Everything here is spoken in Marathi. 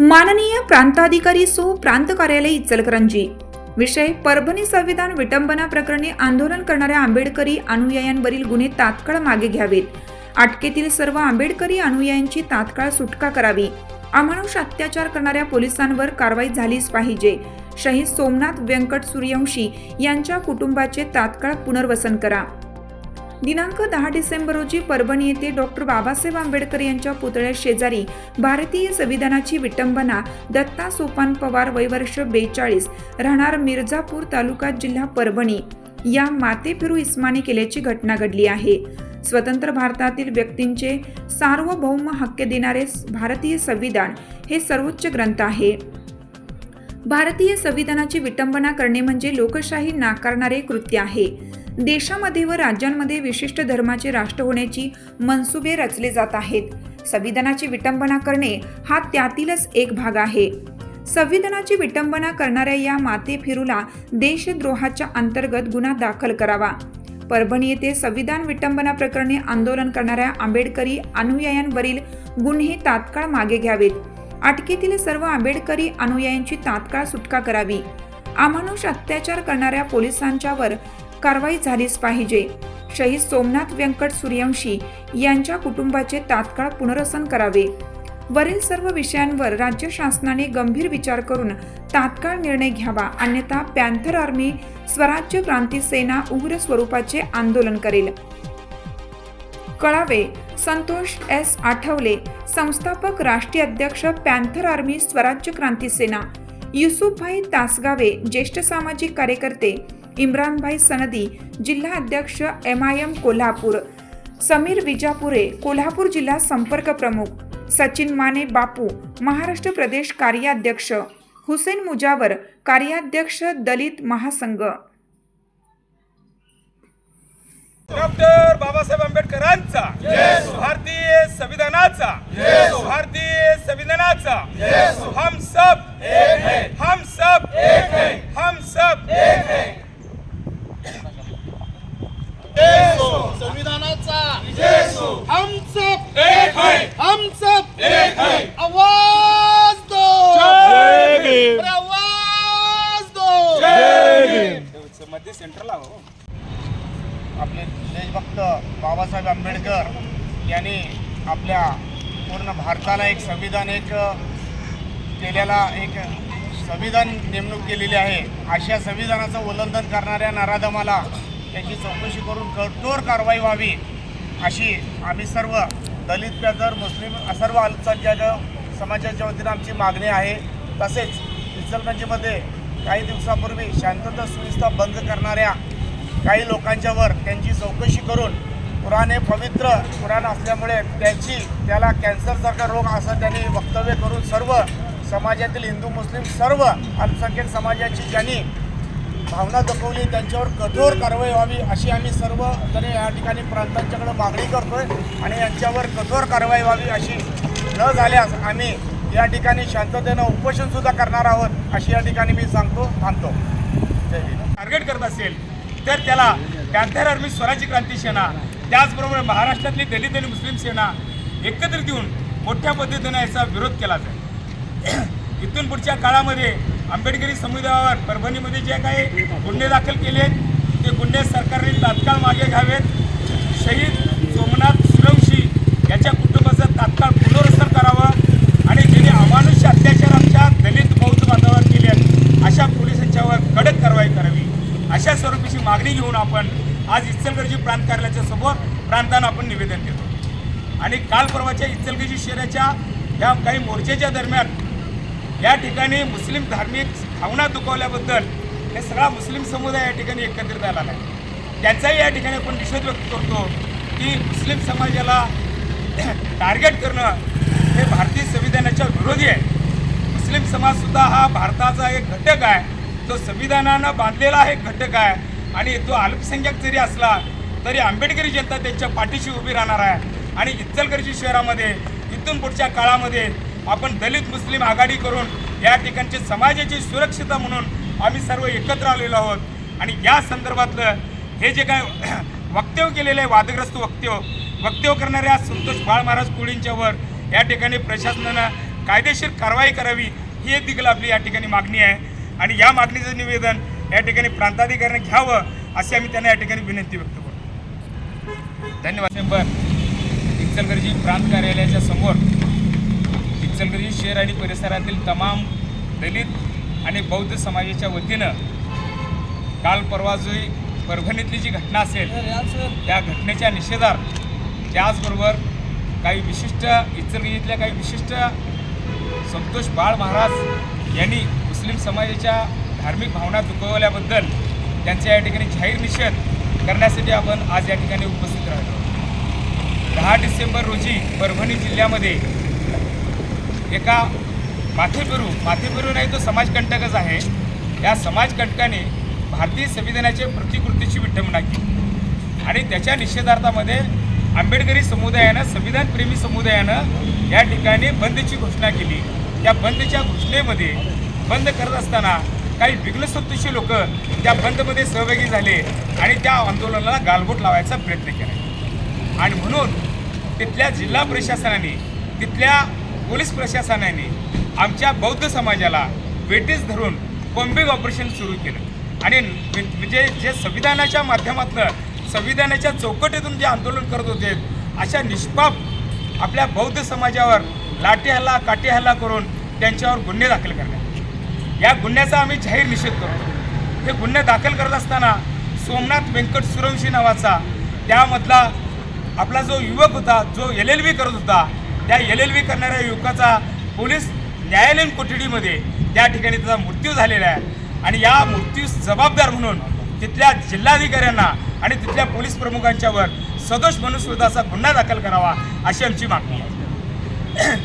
माननीय प्रांताधिकारी सु. प्रांत कार्यालय इचलकरंजी. विषय परभणी संविधान विटंबना प्रकरणी आंदोलन करणाऱ्या आंबेडकरी अनुयायांवरील गुन्हे तात्काळ मागे घ्यावेत. अटकेतील सर्व आंबेडकरी अनुयायांची तात्काळ सुटका करावी. अमानुष अत्याचार करणाऱ्या पोलिसांवर कारवाई झालीच पाहिजे. शहीद सोमनाथ व्यंकट सूर्यवंशी यांच्या कुटुंबाचे तात्काळ पुनर्वसन करा. दिनांक दहा डिसेंबर रोजी परभणी येथे डॉक्टर बाबासाहेब आंबेडकर यांच्या पुतळ्या शेजारी भारतीय संविधानाची विटंबना दत्ता सोपान पवार वयवर्ष बेचाळीस राहणार मिर्झापूर तालुका जिल्हा परभणी. या माते फिरू इस्माने केल्याची घटना घडली आहे. स्वतंत्र भारतातील व्यक्तींचे सार्वभौम हक्क देणारे भारतीय संविधान हे सर्वोच्च ग्रंथ आहे. भारतीय संविधानाची विटंबना करणे म्हणजे लोकशाही नाकारणारे कृत्य आहे. देशामध्ये व राज्यांमध्ये विशिष्ट धर्माचे राष्ट्र होण्याची मनसुबे रचले जात आहेत. संविधानाची विटंबना करणे हा त्यातीलच एक भाग आहे. संविधानाची विटंबना करणाऱ्या या माते फिरूला देशद्रोहाच्या अंतर्गत गुन्हा दाखल करावा. परभणी येथे संविधान विटंबना प्रकरणी आंदोलन करणाऱ्या आंबेडकरी अनुयायांवरील गुन्हे तात्काळ मागे घ्यावेत. अटकेतील सर्व आंबेडकरी अनुयायांची तात्काळ सुटका करावी. अमानुष अत्याचार करणाऱ्या पोलिसांच्यावर कारवाई झालीच पाहिजे. शहीद सोमनाथ व्यंकट सूर्यवंशी यांच्या कुटुंबाचे तात्काळ पुनर्वसन करावे. वरील सर्व विषयांवर राज्य शासनाने गंभीर विचार करून तात्काळ निर्णय घ्यावा अन्यथा पॅन्थर आर्मी स्वराज्य क्रांती सेना उग्र स्वरूपाचे आंदोलन करेल. कळावे संतोष एस आठवले संस्थापक राष्ट्रीय अध्यक्ष पॅन्थर आर्मी स्वराज्य क्रांती सेना युसुफभाई तासगावे ज्येष्ठ सामाजिक कार्यकर्ते इम्रानभाई सनदी जिल्हा अध्यक्ष M I M Kolhapur Sameer Vijapure Kolhapur जिल्हा संपर्क प्रमुख. सचिन माने बापू महाराष्ट्र प्रदेश कार्याध्यक्ष हुसेन मुजावर कार्याध्यक्ष दलित महासंघ. डॉक्टर बाबासाहेब आंबेडकरांचा भारतीय संविधानाचा भारतीय संविधानाचा हम सब हम सब हम सब संविधानाचा हम सब हम सब आवाज दो अरे आवाज दो मध्ये सेंट्रल आहो आपले देशभक्त बाबासाहेब आंबेडकर यांनी आपल्या पूर्ण भारताला एक संविधान एक केलेला एक संविधान नेमणूक केलेली आहे. अशा संविधानाचं उल्लंघन करणाऱ्या नराधमाला त्याची चौकशी करून कठोर कारवाई व्हावी अशी आम्ही सर्व दलित पॅदर मुस्लिम सर्व अल्पसंख्याक समाजाच्या वतीनं आमची मागणी आहे. तसेच इचलगंजीमध्ये काही दिवसापूर्वी शांतता सुव्यवस्था बंद करणाऱ्या काही लोकांच्यावर त्यांची चौकशी करून कुराण हे पवित्र कुराण असल्यामुळे त्याची त्याला कॅन्सरसारखा रोग असं त्यांनी वक्तव्य करून सर्व समाजातील हिंदू मुस्लिम सर्व अल्पसंख्याक समाजाची ज्यांनी भावना दाखवली त्यांच्यावर कठोर कारवाई व्हावी अशी आम्ही सर्व जरी या ठिकाणी प्रांतांच्याकडे मागणी करतोय आणि यांच्यावर कठोर कारवाई व्हावी अशी न झाल्यास आम्ही या ठिकाणी शांततेनं उपोषणसुद्धा करणार आहोत अशी या ठिकाणी मी सांगतो थांबतो. टार्गेट करत असेल तर त्याला पॅन्थर आर्मी स्वराज्य क्रांती सेना त्याचबरोबर महाराष्ट्रातली दलित आणि मुस्लिम सेना एकत्रित येऊन मोठ्या पद्धतीनं याचा विरोध केला जाईल. इथून पुढच्या काळामध्ये आंबेडकरी समुदायावर परभणीमध्ये जे काही गुन्हे दाखल केले आहेत ते गुन्हे सरकारने तात्काळ मागे घ्यावेत. शहीद सोमनाथ सुरवशी याच्या कुटुंबाचं तात्काळ पुनर्वसन करावं आणि जिने अमानुष्य अत्याचार आमच्या दलित बौद्ध बांधवावर केले आहेत अशा पोलिसांच्यावर कडक कारवाई करावी अशा स्वरूपीची मागणी घेऊन आपण आज इचलकरंजी प्रांत कार्यालयाच्या समोर म्हणून निवेदन देतो आणि काल परवाच्या इचलकरंजी शहराच्या या काही मोर्चेच्या दरम्यान या ठिकाणी मुस्लिम धार्मिक भावना दुखावल्याबद्दल हे सगळा मुस्लिम समुदाय या ठिकाणी एकत्रित आला नाही त्यांचाही या ठिकाणी आपण निषेध व्यक्त करतो की मुस्लिम समाजाला टार्गेट करणं हे भारतीय संविधानाच्या विरोधी आहे. मुस्लिम समाजसुद्धा हा भारताचा एक घटक आहे. तो संविधानानं बांधलेला एक घटक आहे. आणि तो अल्पसंख्याक जरी असला तरी आंबेडकरी जनता त्यांच्या पाठीशी उभी राहणार आहे. आणि इचलकरंजी शहरामध्ये इथून पुढच्या काळामध्ये आपण दलित मुस्लिम आघाडी करून या ठिकाणची समाजाची सुरक्षितता म्हणून आम्ही सर्व एकत्र आलेलो आहोत. आणि या संदर्भातलं हे जे काय वक्तव्य केलेलं आहे वादग्रस्त वक्तव्य वक्तव्य करणाऱ्या संतोष बाळ महाराज कोळींच्यावर या ठिकाणी प्रशासनानं कायदेशीर कारवाई करावी ही एक देखील आपली या ठिकाणी मागणी आहे. आणि या मागणीचं निवेदन या ठिकाणी प्रांताधिकाऱ्यांनी घ्यावं अशी आम्ही त्यांना या ठिकाणी विनंती व्यक्त करतो. धन्यवाद. डिसेंबर इचलकरंजी प्रांत कार्यालयाच्या समोर इचलकरंजी शहर आणि परिसरातील तमाम दलित आणि बौद्ध समाजाच्या वतीनं काल परवा जो परभणीतली जी घटना असेल त्या घटनेच्या निषेधार्थ त्याचबरोबर काही विशिष्ट इचलकरंजीतल्या काही विशिष्ट संतोष बाळ महाराज यांनी मुस्लिम समाजाच्या धार्मिक भावना दुखवल्याबद्दल त्यांचा या ठिकाणी जाहीर निषेध करण्यासाठी आपण आज या ठिकाणी उपस्थित राहिलो. दहा डिसेंबर रोजी परभणी जिल्ह्यामध्ये एका माथेपेरू माथेपेरू नाही तो समाजकंटकच आहे. या समाजकंटकाने भारतीय संविधानाच्या प्रतिकृतीची विटंबना केली. आणि त्याच्या निषेधार्थामध्ये आंबेडकरी समुदायानं संविधानप्रेमी समुदायानं या ठिकाणी बंदची घोषणा केली. त्या बंदच्या घोषणेमध्ये बंद करत असताना काही विघ्नसत्तुशी लोक त्या बंदमध्ये सहभागी झाले आणि त्या आंदोलनाला गालबोट लावायचा प्रयत्न केला. आणि म्हणून तिथल्या जिल्हा प्रशासनाने तिथल्या पोलीस प्रशासनाने आमच्या बौद्ध समाजाला वेटीस धरून बॉम्बिंग ऑपरेशन सुरू केलं. आणि म्हणजे जे संविधानाच्या माध्यमातून संविधानाच्या चौकटीतून जे आंदोलन करत होते अशा निष्पाप आपल्या बौद्ध समाजावर लाठी हल्ला काठी हल्ला करून त्यांच्यावर गुन्हे दाखल करण्यात या गुन्ह्याचा आम्ही जाहीर निषेध करतो. हे गुन्हे दाखल करत असताना सोमनाथ व्यंकट सुरवंशी नावाचा त्यामधला आपला जो युवक होता जो एल एल बी करत होता त्या एल एल बी करणाऱ्या युवकाचा पोलीस न्यायालयीन कोठडीमध्ये त्या ठिकाणी त्याचा मृत्यू झालेला आहे. आणि या मृत्यूस जबाबदार म्हणून तिथल्या जिल्हाधिकाऱ्यांना आणि तिथल्या पोलीस प्रमुखांच्यावर सदोष मनुस्मृताचा गुन्हा दाखल करावा अशी आमची मागणी आहे.